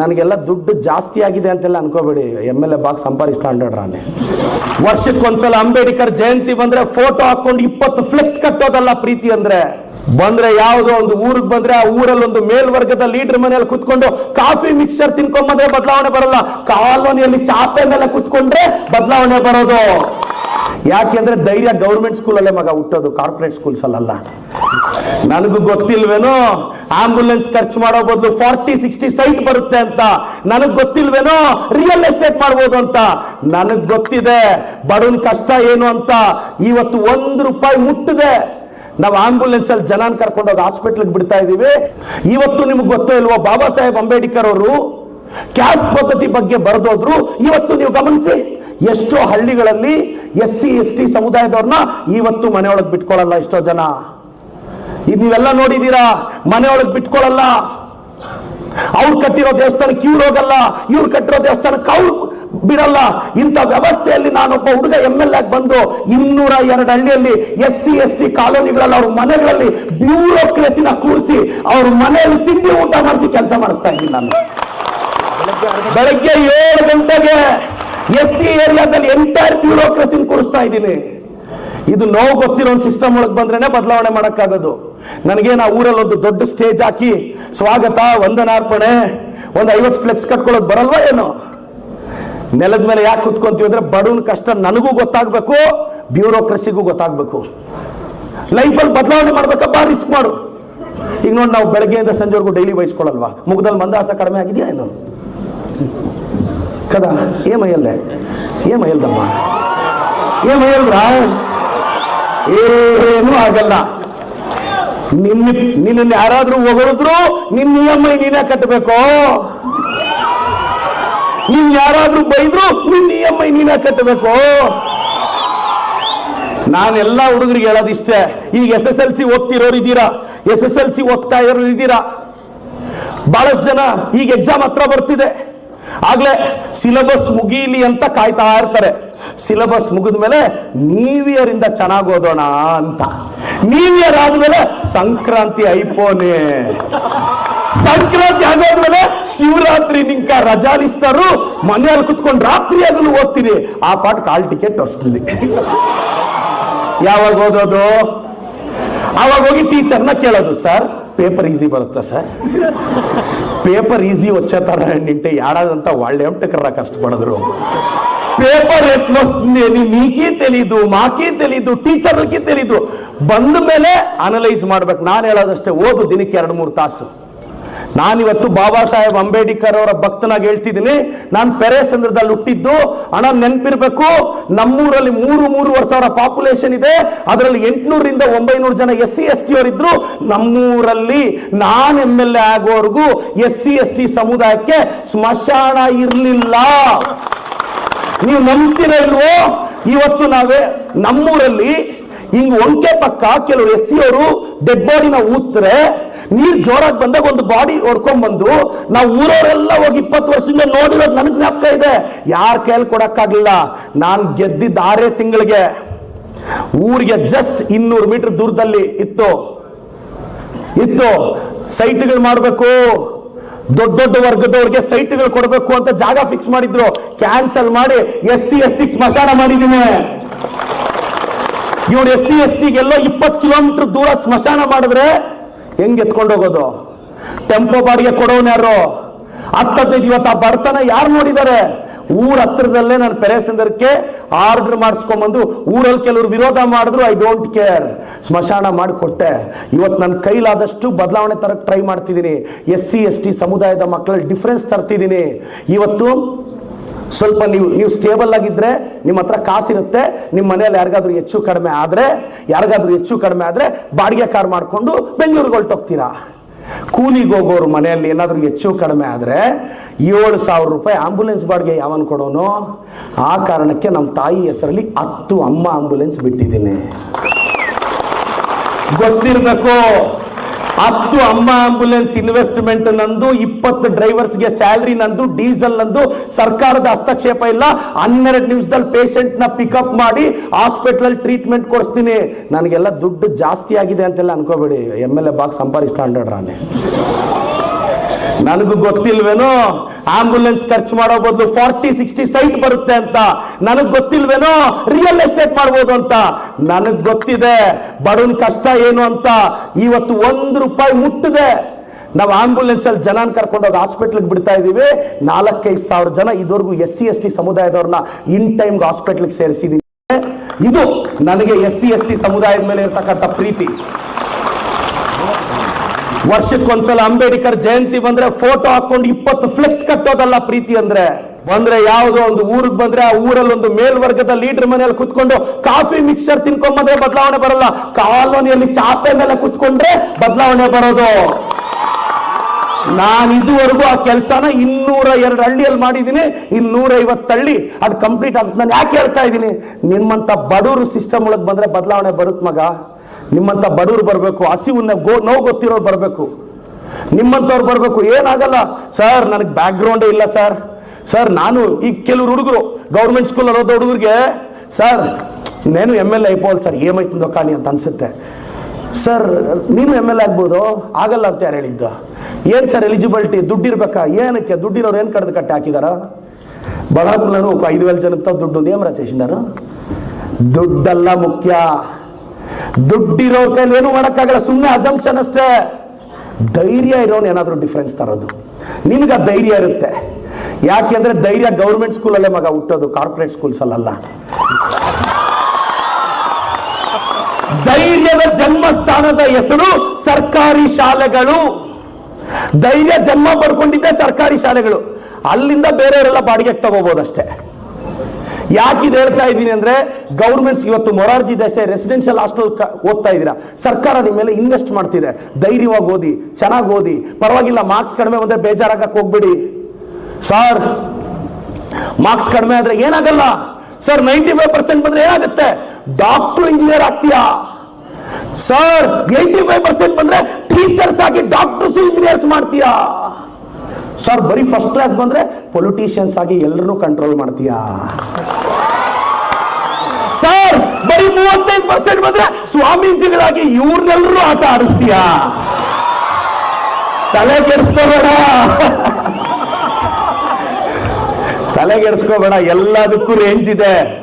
ನನಗೆಲ್ಲ ದುಡ್ಡು ಜಾಸ್ತಿ ಆಗಿದೆ ಅಂತೆಲ್ಲ ಅನ್ಕೋಬೇಡಿ. ಎಂ ಎಲ್ ಎ ಬಾಗ್ ಸಂಪಾದಿಸ್ತಾ ರಾನೆ ವರ್ಷಕ್ಕೊಂದ್ಸಲ ಅಂಬೇಡ್ಕರ್ ಜಯಂತಿ ಬಂದ್ರೆ ಫೋಟೋ ಹಾಕೊಂಡು ಇಪ್ಪತ್ತು ಫ್ಲೆಕ್ಸ್ ಕಟ್ಟೋದಲ್ಲ ಪ್ರೀತಿ ಅಂದ್ರೆ. ಬಂದ್ರೆ ಯಾವುದೋ ಒಂದು ಊರಿಗೆ ಬಂದ್ರೆ ಆ ಊರಲ್ಲಿ ಒಂದು ಮೇಲ್ವರ್ಗದ ಲೀಡರ್ ಮನೆಯಲ್ಲಿ ಕುತ್ಕೊಂಡು ಕಾಫಿ ಮಿಕ್ಸರ್ ತಿನ್ಕೊಂಬಂದ್ರೆ ಬದಲಾವಣೆ ಬರಲ್ಲ. ಕಾಲೋನಿಯಲ್ಲಿ ಚಾಪೆ ಮೇಲೆ ಕುತ್ಕೊಂಡ್ರೆ ಬದಲಾವಣೆ ಬರೋದು. ಯಾಕೆಂದ್ರೆ ಧೈರ್ಯ ಗೌರ್ಮೆಂಟ್ ಸ್ಕೂಲಲ್ಲೇ ಮಗ ಹುಟ್ಟೋದು ಕಾರ್ಪೊರೇಟ್ ಸ್ಕೂಲ್ಸ್ ಅಲ್ಲ ನನಗೂ ಗೊತ್ತಿಲ್ವೇನೋ? ಆಂಬುಲೆನ್ಸ್ ಖರ್ಚು ಮಾಡೋ ಬದಲು ಫಾರ್ಟಿ, ಸಿಕ್ಸ್ಟಿ ಸೈಟ್ ಬರುತ್ತೆ ಅಂತ ನನಗ್ ಗೊತ್ತಿಲ್ವೇನೋ ರಿಯಲ್ ಎಸ್ಟೇಟ್ ಮಾಡ್ಬೋದು ಅಂತ. ನನಗ್ ಗೊತ್ತಿದೆ. ಬಡವನ್ ಕಷ್ಟ ಏನು ಅಂತ. ಇವತ್ತು ಒಂದು ರೂಪಾಯಿ ಮುಟ್ಟಿದೆ. ನಾವು ಆಂಬುಲೆನ್ಸ್ ಅಲ್ಲಿ ಜನನ್ ಕರ್ಕೊಂಡೋಗಿ ಹಾಸ್ಪಿಟ್ಲಿಗೆ ಬಿಡ್ತಾ ಇದೀವಿ. ಇವತ್ತು ನಿಮ್ಗೆ ಗೊತ್ತೋ ಇಲ್ವೋ, ಬಾಬಾ ಸಾಹೇಬ್ ಅಂಬೇಡ್ಕರ್ ಅವರು ಕ್ಯಾಸ್ಟ್ ಪದ್ಧತಿ ಬಗ್ಗೆ ಬರೆದೋದ್ರು, ಇವತ್ತು ನೀವು ಗಮನಿಸಿ, ಎಷ್ಟೋ ಹಳ್ಳಿಗಳಲ್ಲಿ ಎಸ್ ಸಿ ಎಸ್ ಟಿ ಸಮುದಾಯದವ್ರನ್ನ ಇವತ್ತು ಮನೆಯೊಳಗೆ ಬಿಟ್ಕೊಳ್ಳಲ್ಲ ಎಷ್ಟೋ ಜನ. ಇದು ನೀವೆಲ್ಲ ನೋಡಿದೀರಾ ಮನೆಯೊಳಗೆ ಬಿಟ್ಕೊಳ್ಳಲ್ಲ ಅವ್ರು ಕಟ್ಟಿರೋ ದೇವಸ್ಥಾನಕ್ಕೆ ಇವ್ರು ಹೋಗಲ್ಲ. ಇವ್ರು ಕಟ್ಟಿರೋ ದೇವಸ್ಥಾನಕ್ಕೆ ಅವ್ರು ಬಿಡಲ್ಲ. ಇಂಥ ವ್ಯವಸ್ಥೆಯಲ್ಲಿ ನಾನೊಬ್ಬ ಹುಡುಗ ಎಂ ಎಲ್ ಆಗಿ ಬಂದು ಇನ್ನೂರ ಎರಡು ಹಳ್ಳಿಯಲ್ಲಿ ಎಸ್ ಸಿ, ಎಸ್ ಟಿ ಕಾಲೋನಿಗಳಲ್ಲಿ ಅವ್ರ ಮನೆಗಳಲ್ಲಿ ಬ್ಯೂರೋಕ್ರೆಸಿನ ಕೂರಿಸಿ ಅವ್ರ ಮನೆಯಲ್ಲಿ ತಿಂಡಿ ಊಟ ಮಾಡಿಸಿ ಕೆಲಸ ಮಾಡಿಸ್ತಾ ಇದ್ದೀನಿ ನಾನು. ಬೆಳಗ್ಗೆ ಏಳು ಗಂಟೆಗೆ ಎಸ್ ಸಿ ಏರಿಯಾದಲ್ಲಿ ಎಂಟೈರ್ ಬ್ಯೂರೋಕ್ರೆಸಿನ ಕೂರಿಸ್ತಾ ಇದ್ದೀನಿ. ಇದು ನೋವು ಗೊತ್ತಿರೋ ಒಂದು ಸಿಸ್ಟಮ್ ಒಳಗೆ ಬಂದ್ರೇನೆ ಬದಲಾವಣೆ ಮಾಡೋಕ್ಕಾಗೋದು. ನನಗೆ ಆ ಊರಲ್ಲಿ ಒಂದು ದೊಡ್ಡ ಸ್ಟೇಜ್ ಹಾಕಿ ಸ್ವಾಗತ, ವಂದನಾರ್ಪಣೆ, ಒಂದು ಐವತ್ತು ಫ್ಲೆಕ್ಸ್ ಕಟ್ಕೊಳ್ಳೋದು ಬರಲ್ವಾ ಏನು? ನೆಲದ ಮೇಲೆ ಯಾಕೆ ಕುತ್ಕೊಂತೀವಿ ಅಂದ್ರೆ ಬಡವನ ಕಷ್ಟ ನನಗೂ ಗೊತ್ತಾಗಬೇಕು, ಬ್ಯೂರೋಕ್ರಸಿಗೂ ಗೊತ್ತಾಗಬೇಕು. ಲೈಫಲ್ಲಿ ಬದಲಾವಣೆ ಮಾಡ್ಬೇಕಪ್ಪ ರಿಸ್ಕ್ ಮಾಡು. ಈಗ ನೋಡಿ ನಾವು ಬೆಳಗ್ಗೆಯಿಂದ ಸಂಜೆವರೆಗೂ ಡೈಲಿ ಬಯಸ್ಕೊಳ್ಳಲ್ವಾ? ಮುಖದಲ್ಲಿ ಮಂದಾಸ ಕಡಿಮೆ ಆಗಿದೆಯಾ ಏನು? ಕದ ಮೈಯಲ್ದಮ್ಮ? ಏ ಏಮಯ್ಯಲ್ದ್ರ ಏನೂ ಆಗಲ್ಲ. ನಿನ್ನ ನಿನ್ನನ್ನು ಯಾರಾದ್ರೂ ಹೊಗಳಿದ್ರು ನಿನ್ನ ಇ ಎಂ ಐ ನೀನೇ ಕಟ್ಟಬೇಕು. ನಿನ್ ಯಾರಾದ್ರೂ ಬೈದ್ರು ನಿನ್ನ ಇ ಎಂ ಐ ನೀನೇ ಕಟ್ಟಬೇಕು. ನಾನೆಲ್ಲ ಹುಡುಗರಿಗೆ ಹೇಳೋದಿಷ್ಟೇ, ಈಗ ಎಸ್ ಎಸ್ ಎಲ್ ಸಿ ಓದ್ತಿರೋರು ಇದ್ದೀರಾ? ಎಸ್ ಎಸ್ ಎಲ್ ಸಿ ಓದ್ತಾ ಇರೋರು ಇದ್ದೀರಾ? ಬಹಳಷ್ಟು ಜನ ಈಗ ಎಕ್ಸಾಮ್ ಹತ್ರ ಬರ್ತಿದೆ. ಆಗ್ಲೇ ಸಿಲೆಬಸ್ ಮುಗೀಲಿ ಅಂತ ಕಾಯ್ತಾ ಇರ್ತಾರೆ. ಸಿಲೆಬಸ್ ಮುಗಿದ ಮೇಲೆ ನೀವಿಯರಿಂದ ಚೆನ್ನಾಗಿ ಓದೋಣ ಅಂತ. ನೀವಿಯರ್ ಇಯರ್ ಆದ್ಮೇಲೆ ಸಂಕ್ರಾಂತಿ ಐಪೋನೆ. ಸಂಕ್ರಾಂತಿ ಆಗೋದ್ಮೇಲೆ ಶಿವರಾತ್ರಿ ನಿಂಕ ರಜಾಲಿಸ್ತಾರು ಮನೆಯಲ್ಲಿ ಕುತ್ಕೊಂಡು ರಾತ್ರಿ ಆಗಲು ಓದ್ತೀನಿ. ಆ ಪಾಠ ಕಾಲ್ ಟಿಕೆಟ್ ಹೊಸ್ತಿದೆ ಯಾವಾಗ ಓದೋದು? ಅವಾಗ ಹೋಗಿ ಟೀಚರ್ನ ಕೇಳೋದು. ಸರ್ ಪೇಪರ್ ಈಸಿ ಬರುತ್ತಾ ಸರ್ పేపర్ ఈజీ వచ్చేతారంటే ఏడాదంతా వాళ్ళు ఏమిటకర్రా కష్టపడదురు పేపర్ ఎట్లొస్తుంది అని నీకీ తెలీదు మాకీ తెలీదు టీచర్లకి తెలీదు ಬಂದ ಮೇಲೆ ಅನಲೈಸ್ ಮಾಡ್ಬೇಕು ನಾನು ಹೇಳೋದಷ್ಟೇ ಓದು ದಿನಕ್ಕೆ ಎರಡು ಮೂರು ತಾಸು ನಾನಿವತ್ತು ಬಾಬಾ ಸಾಹೇಬ್ ಅಂಬೇಡ್ಕರ್ ಅವರ ಭಕ್ತನಾಗಿ ಹೇಳ್ತಿದ್ದೀನಿ. ನಾನು ಪೆರೇಸಂದ್ರದಲ್ಲಿ ಹುಟ್ಟಿದ್ದು. ಹಣ ನೆನಪಿರ್ಬೇಕು. ನಮ್ಮೂರಲ್ಲಿ ಮೂರು, ಮೂರುವರೆ ಸಾವಿರ ಪಾಪ್ಯುಲೇಷನ್ ಇದೆ. ಅದರಲ್ಲಿ ಎಂಟುನೂರಿಂದ ಒಂಬೈನೂರು ಜನ ಎಸ್ ಸಿ ಎಸ್ ಟಿ ಅವರಿದ್ರು. ನಮ್ಮೂರಲ್ಲಿ ನಾನು ಎಂ ಎಲ್ ಎ ಆಗೋವರೆಗೂ ಎಸ್ ಸಿ ಎಸ್ ಟಿ ಸಮುದಾಯಕ್ಕೆ ಸ್ಮಶಾನ ಇರಲಿಲ್ಲ. ನೀವು ನಂಬ್ತೀರ ಇಲ್ವೋ? ಇವತ್ತು ನಾವೇ ನಮ್ಮೂರಲ್ಲಿ ಹಿಂಗ್ ಒಂಕೆ ಪಕ್ಕ ಕೆಲವು ಎಸ್ ಸಿ ಅವರು ಡೆಡ್ ಬಾಡಿನ ಊತ್ರೆ ನೀರ್ ಜೋರಾಗಿ ಬಂದಾಗ ಒಂದು ಬಾಡಿ ಹೊಡ್ಕೊಂಡ್ ಬಂದು, ನಾವು ಊರವರೆಲ್ಲ ಹೋಗಿ ಇಪ್ಪತ್ತು ವರ್ಷದಿಂದ ನೋಡಿರೋದು ನನಗೆ ಜ್ಞಾಪಕ ಇದೆ. ಯಾರ ಕೈಯಲ್ಲಿ ಕೊಡೋಕ್ಕಾಗಲಿಲ್ಲ. ನಾನು ಗೆದ್ದಿದ್ದ ಆರೇ ತಿಂಗಳಿಗೆ ಊರಿಗೆ ಜಸ್ಟ್ ಇನ್ನೂರು ಮೀಟರ್ ದೂರದಲ್ಲಿ ಇತ್ತು. ಇತ್ತು. ಸೈಟ್ಗಳು ಮಾಡಬೇಕು. ದೊಡ್ಡ ದೊಡ್ಡ ವರ್ಗದವ್ರಿಗೆ ಸೈಟ್ಗಳು ಕೊಡಬೇಕು ಅಂತ ಜಾಗ ಫಿಕ್ಸ್ ಮಾಡಿದ್ರು. ಕ್ಯಾನ್ಸಲ್ ಮಾಡಿ ಎಸ್ ಸಿ ಎಸ್ ಟಿ ಸ್ಮಶಾನ ಮಾಡಿದ್ದೀನಿ ಇವ್ರು ಎಸ್ ಸಿ ಎಸ್ ಇಪ್ಪತ್ತು ಕಿಲೋಮೀಟರ್ ದೂರ ಸ್ಮಶಾನ ಮಾಡಿದ್ರೆ ಹೆಂಗ್ ಎತ್ಕೊಂಡು ಹೋಗೋದು? ಟೆಂಪೋ ಬಾಡಿಗೆ ಕೊಡೋನ್ ಯಾರು? ಹತ್ತದೈದು ಇವತ್ತು ಆ ಬಡತನ ಯಾರು ನೋಡಿದ್ದಾರೆ? ಊರ ಹತ್ರದಲ್ಲೇ ನಾನು ಪೆರೇಸಂದರ್ಕ್ಕೆ ಆರ್ಡರ್ ಮಾಡಿಸ್ಕೊಂಬಂದು ಊರಲ್ಲಿ ಕೆಲವರು ವಿರೋಧ ಮಾಡಿದ್ರು ಐ ಡೋಂಟ್ ಕೇರ್ ಸ್ಮಶಾನ ಮಾಡಿಕೊಟ್ಟೆ. ಇವತ್ತು ನನ್ನ ಕೈಲಾದಷ್ಟು ಬದಲಾವಣೆ ತರಕ್ಕೆ ಟ್ರೈ ಮಾಡ್ತಿದ್ದೀನಿ. ಎಸ್ ಸಿ ಎಸ್ ಟಿ ಸಮುದಾಯದ ಮಕ್ಕಳಲ್ಲಿ ಡಿಫ್ರೆನ್ಸ್ ತರ್ತಿದ್ದೀನಿ. ಇವತ್ತು ಸ್ವಲ್ಪ ನೀವು ನೀವು ಸ್ಟೇಬಲ್ ಆಗಿದ್ರೆ ನಿಮ್ಮ ಹತ್ರ ಕಾಸಿರುತ್ತೆ, ನಿಮ್ಮ ಮನೆಯಲ್ಲಿ ಯಾರಿಗಾದ್ರೂ ಹೆಚ್ಚು ಕಡಿಮೆ ಆದರೆ, ಯಾರಿಗಾದ್ರೂ ಹೆಚ್ಚು ಕಡಿಮೆ ಆದರೆ ಬಾಡಿಗೆ ಕಾರ್ ಮಾಡಿಕೊಂಡು ಬೆಂಗಳೂರಿಗೆ ಹೊರಟೋಗ್ತೀರಾ ಕೂಲಿಗೆ ಹೋಗೋರು ಮನೆಯಲ್ಲಿ ಏನಾದರೂ ಹೆಚ್ಚು ಕಡಿಮೆ ಆದರೆ ಏಳು ಸಾವಿರ ರೂಪಾಯಿ ಆಂಬುಲೆನ್ಸ್ ಬಾಡಿಗೆ ಯಾವನ್ ಕೊಡೋನು? ಆ ಕಾರಣಕ್ಕೆ ನಮ್ಮ ತಾಯಿ ಹೆಸರಲ್ಲಿ ಹತ್ತು ಅಮ್ಮ ಆಂಬುಲೆನ್ಸ್ ಬಿಟ್ಟಿದ್ದೀನಿ. ಗೊತ್ತಿರಬೇಕು. ಹತ್ತು ಅಮ್ಮ ಆಂಬುಲೆನ್ಸ್ ಇನ್ವೆಸ್ಟ್ಮೆಂಟ್ ನಂದು, ಇಪ್ಪತ್ತು ಡ್ರೈವರ್ಸ್ಗೆ ಸ್ಯಾಲ್ರಿ ನಂದು ಡೀಸೆಲ್ ನಂದು, ಸರ್ಕಾರದ ಹಸ್ತಕ್ಷೇಪ ಇಲ್ಲ. ಹನ್ನೆರಡು ನಿಮಿಷದಲ್ಲಿ ಪೇಷಂಟ್ನ ಪಿಕಪ್ ಮಾಡಿ ಹಾಸ್ಪಿಟಲ್ ಅಲ್ಲಿ ಟ್ರೀಟ್ಮೆಂಟ್ ಕೊಡಿಸ್ತೀನಿ. ನನಗೆಲ್ಲ ದುಡ್ಡು ಜಾಸ್ತಿ ಆಗಿದೆ ಅಂತೆಲ್ಲ ಅನ್ಕೋಬೇಡಿ. ಎಂ ಎಲ್ ಎ ಬಾಕ್ಸ್ ಸಂಪಾದಿಸ್ತಾ ಅಂಡ್ರಾನೆ ನನಗೂ ಗೊತ್ತಿಲ್ವೇನೋ? ಆಂಬುಲೆನ್ಸ್ ಖರ್ಚು ಮಾಡೋ ಬದಲು ಫಾರ್ಟಿ, ಸಿಕ್ಸ್ಟಿ ಸೈಟ್ ಬರುತ್ತೆ ಅಂತ ನನಗ್ ಗೊತ್ತಿಲ್ವೇನೋ ರಿಯಲ್ ಎಸ್ಟೇಟ್ ಮಾಡ್ಬೋದು ಅಂತ. ನನಗ್ ಗೊತ್ತಿದೆ, ಬಡವನ್ ಕಷ್ಟ ಏನು ಅಂತ. ಇವತ್ತು ಒಂದು ರೂಪಾಯಿ ಮುಟ್ಟಿದೆ. ನಾವು ಆಂಬುಲೆನ್ಸ್ ಅಲ್ಲಿ ಜನನ ಕರ್ಕೊಂಡೋಗಿ ಹಾಸ್ಪಿಟ್ಲಿಗೆ ಬಿಡ್ತಾ ಇದೀವಿ. ನಾಲ್ಕೈದು ಸಾವಿರ ಜನ ಇದುವರೆಗೂ ಎಸ್ ಸಿ ಎಸ್ ಟಿ ಸಮುದಾಯದವ್ರನ್ನ ಇನ್ ಟೈಮ್ಗೆ ಹಾಸ್ಪಿಟ್ಲಿಗೆ ಸೇರಿಸಿದೀನಿ. ಇದು ನನಗೆ ಎಸ್ ಸಿ ಎಸ್ ಟಿ ಸಮುದಾಯದ ಮೇಲೆ ಇರ್ತಕ್ಕಂಥ ಪ್ರೀತಿ. ವರ್ಷಕ್ಕೊಂದ್ಸಲ ಅಂಬೇಡ್ಕರ್ ಜಯಂತಿ ಬಂದ್ರೆ ಫೋಟೋ ಹಾಕೊಂಡು ಇಪ್ಪತ್ತು ಫ್ಲೆಕ್ಸ್ ಕಟ್ಟೋದಲ್ಲ ಪ್ರೀತಿ ಅಂದ್ರೆ? ಬಂದ್ರೆ ಯಾವುದೋ ಒಂದು ಊರಿಗೆ ಬಂದ್ರೆ ಆ ಊರಲ್ಲಿ ಒಂದು ಮೇಲ್ವರ್ಗದ ಲೀಡರ್ ಮನೆಯಲ್ಲಿ ಕುತ್ಕೊಂಡು ಕಾಫಿ ಮಿಕ್ಸರ್ ತಿನ್ಕೊಂಬಂದ್ರೆ ಬದಲಾವಣೆ ಬರಲ್ಲ. ಕಾಲೋನಿಯಲ್ಲಿ ಚಾಪೆ ಮೇಲೆ ಕುತ್ಕೊಂಡ್ರೆ ಬದಲಾವಣೆ ಬರೋದು. ನಾನು ಇದುವರೆಗೂ ಆ ಕೆಲಸನ ಇನ್ನೂರ ಎರಡು ಹಳ್ಳಿಯಲ್ಲಿ ಮಾಡಿದ್ದೀನಿ ಇನ್ನೂರ ಐವತ್ತು ಹಳ್ಳಿ. ಅದು ಕಂಪ್ಲೀಟ್ ಆಗುತ್ತೆ. ನಾನು ಯಾಕೆ ಹೇಳ್ತಾ ಇದ್ದೀನಿ? ನಿಮ್ಮಂತ ಬಡವರು ಸಿಸ್ಟಮ್ ಒಳಗೆ ಬಂದ್ರೆ ಬದಲಾವಣೆ ಬರುತ್ತೆ ಮಗ. ನಿಮ್ಮಂತ ಬಡವರು ಬರಬೇಕು, ಹಸಿವನ್ನ ಗೋ, ನೋವು ಗೊತ್ತಿರೋರು ಬರಬೇಕು. ನಿಮ್ಮಂಥವ್ರು ಬರಬೇಕು, ಏನಾಗಲ್ಲ. ಸರ್, ನನಗೆ ಬ್ಯಾಕ್ಗ್ರೌಂಡೇ ಇಲ್ಲ, ಸರ್. ಸರ್, ನಾನು ಈ ಕೆಲವರು ಹುಡುಗರು ಗೌರ್ಮೆಂಟ್ ಸ್ಕೂಲಲ್ಲಿ ಓದೋ ಹುಡುಗರಿಗೆ, ಸರ್ ನೇನು ಎಂ ಎಲ್ ಎ ಐಪೋಲ್ ಸರ್ ಏಮೈತಂದೋ ಕಾಣಿ ಅಂತ ಅನ್ಸುತ್ತೆ. ಸರ್, ನೀನು ಎಂ ಎಲ್ ಎ ಆಗ್ಬೋದು, ಆಗಲ್ಲ ಅಂತ ಯಾರು ಹೇಳಿದ್ದು? ಏನು ಸರ್ ಎಲಿಜಿಬಿಲಿಟಿ ದುಡ್ಡಿರ್ಬೇಕಾ ಏನಕ್ಕೆ? ದುಡ್ಡಿರೋರು ಏನು ಕಡ್ದು ಕಟ್ಟಿ ಹಾಕಿದಾರ? ನಾನು ಐದು ವೇಳೆ ಜನಕ್ಕೆ ದುಡ್ಡು ನೇಮ್ರ ಸೇಷನ್ ದುಡ್ಡಲ್ಲ ಮುಖ್ಯ. ದುಡ್ಡಿರೋ ಕೈಲಿ ಏನು ಮಾಡೋಕ್ಕಾಗಲ್ಲ ಸುಮ್ಮನೆ ಅಸಂಪ್ಷನ್ ಅಷ್ಟೇ. ಧೈರ್ಯ ಇರೋನು ಏನಾದರೂ ಡಿಫ್ರೆನ್ಸ್ ತರೋದು. ನಿನಗೆ ಧೈರ್ಯ ಇರುತ್ತೆ. ಯಾಕೆಂದ್ರೆ ಧೈರ್ಯ ಗೌರ್ಮೆಂಟ್ ಸ್ಕೂಲಲ್ಲೇ ಮಗ ಹುಟ್ಟೋದು ಕಾರ್ಪೊರೇಟ್ ಸ್ಕೂಲ್ಸ್ ಅಲ್ಲ ಧೈರ್ಯದ ಜನ್ಮಸ್ಥಾನದ ಹೆಸರು ಸರ್ಕಾರಿ ಶಾಲೆಗಳು. ಧೈರ್ಯ ಜನ್ಮ ಪಡ್ಕೊಂಡಿದ್ದೆ ಸರ್ಕಾರಿ ಶಾಲೆಗಳು. ಅಲ್ಲಿಂದ ಬೇರೆಯವರೆಲ್ಲ ಬಾಡಿಗೆಗೆ ತಗೋಬಹುದಷ್ಟೇ ಯಾಕೆ ಇದು ಹೇಳ್ತಾ ಇದ್ದೀನಿ ಅಂದ್ರೆ ಗೌರ್ಮೆಂಟ್ಸ್ ಇವತ್ತು ಮೊರಾರ್ಜಿ ದೇಸಾಯಿ ರೆಸಿಡೆನ್ಷಿಯಲ್ ಹಾಸ್ಟೆಲ್ ಓದ್ತಾ ಇದ್ದೀರಾ? ಸರ್ಕಾರ ನಿಮ್ಮ ಮೇಲೆ ಇನ್ವೆಸ್ಟ್ ಮಾಡ್ತಿದೆ. ಧೈರ್ಯವಾಗಿ ಓದಿ, ಚೆನ್ನಾಗಿ ಓದಿ. ಪರವಾಗಿಲ್ಲ ಮಾರ್ಕ್ಸ್ ಕಡಿಮೆ ಬಂದ್ರೆ ಬೇಜಾರಾಗಕ್ಕೆ ಹೋಗ್ಬೇಡಿ. ಸರ್ ಮಾರ್ಕ್ಸ್ ಕಡಿಮೆ ಆದ್ರೆ ಏನಾಗಲ್ಲ? ಸರ್ ನೈಂಟಿ ಫೈವ್ ಪರ್ಸೆಂಟ್ ಬಂದ್ರೆ ಏನಾಗುತ್ತೆ? ಡಾಕ್ಟರ್ ಇಂಜಿನಿಯರ್ ಆಗ್ತೀಯಾ? ಸರ್ ಏಯ್ಟಿ ಫೈವ್ ಪರ್ಸೆಂಟ್ ಬಂದ್ರೆ ಟೀಚರ್ಸ್ ಆಗಿ ಡಾಕ್ಟರ್ಸ್ ಇಂಜಿನಿಯರ್ಸ್ ಮಾಡ್ತೀಯಾ? ಸರ್ ಬರೀ ಫಸ್ಟ್ ಕ್ಲಾಸ್ ಬಂದ್ರೆ ಪೊಲಿಟಿಷಿಯನ್ಸ್ ಆಗಿ ಎಲ್ಲರನ್ನೂ ಕಂಟ್ರೋಲ್ ಮಾಡ್ತೀಯಾ? ಬರೀ ಮೂವತ್ತೈದು ಪರ್ಸೆಂಟ್ ಬಂದ್ರೆ ಸ್ವಾಮೀಜಿಗಳಾಗಿ ಇವ್ರನ್ನೆಲ್ಲರೂ ಆಟ ಆಡಿಸ್ತೀಯಾ? ತಲೆ ಕೆಡಿಸ್ಕೋಬೇಡ. ತಲೆಗೆಡಿಸ್ಕೋಬೇಡ ಎಲ್ಲದಕ್ಕೂ ರೇಂಜ್ ಇದೆ.